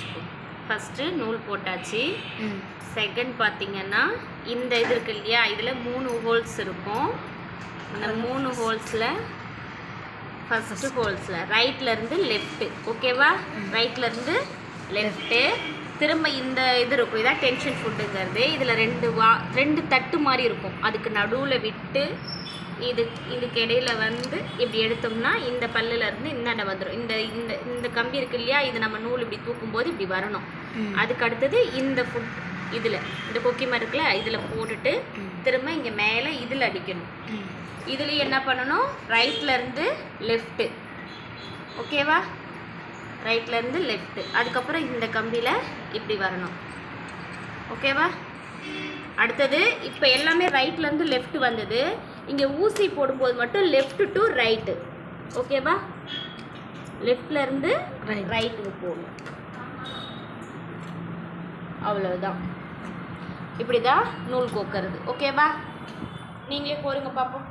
வச்சுக்கோ. ஃபஸ்ட்டு நூல் போட்டாச்சு. செகண்ட் பார்த்தீங்கன்னா இந்த இது இருக்கு இல்லையா? இதில் மூணு ஹோல்ஸ் இருக்கும். இந்த மூணு ஹோல்ஸில் ஃபஸ்ட்டு ஹோல்ஸில் ரைட்லேருந்து லெஃப்ட்டு ஓகேவா ரைட்லேருந்து லெஃப்ட்டு திரும்ப இந்த இது இருக்கும். இதான் டென்ஷன் ஃபுட்டுங்கிறது இதில் ரெண்டு வா ரெண்டு தட்டு மாதிரி இருக்கும். அதுக்கு நடுவில் விட்டு இது இதுக்கு இடையில வந்து இப்படி எடுத்தோம்னா இந்த பல்லுல இருந்து இந்தாண்ட வந்துடும் இந்த இந்த இந்த கம்பி இருக்கு இல்லையா? இது நம்ம நூல் இப்படி தூக்கும்போது இப்படி வரணும். அதுக்கு அடுத்தது இந்த ஃபுட் இதில் இந்த கொக்கிமா இருக்குல்ல இதில் போட்டுட்டு. திரும்ப இங்கே மேலே இதில் அடிக்கணும். இதுலேயும் என்ன பண்ணணும்? ரைட்ல இருந்து லெஃப்ட்டு ஓகேவா ரைட்ல இருந்து லெஃப்ட்டு அதுக்கப்புறம் இந்த கம்பியில் இப்படி வரணும். ஓகேவா அடுத்தது இப்போ எல்லாமே ரைட்ல இருந்து லெஃப்ட் வந்தது. இங்கே ஊசி போடும்போது மட்டும் லெஃப்ட் டு ரைட்டு ஓகேவா லெஃப்ட்ல இருந்து Right. ரைட்டுக்கு போகணும். அவ்வளவுதான். இப்படி தான் நூல் கோக்கிறது. ஓகேவா நீங்களே போருங்க பார்ப்போம்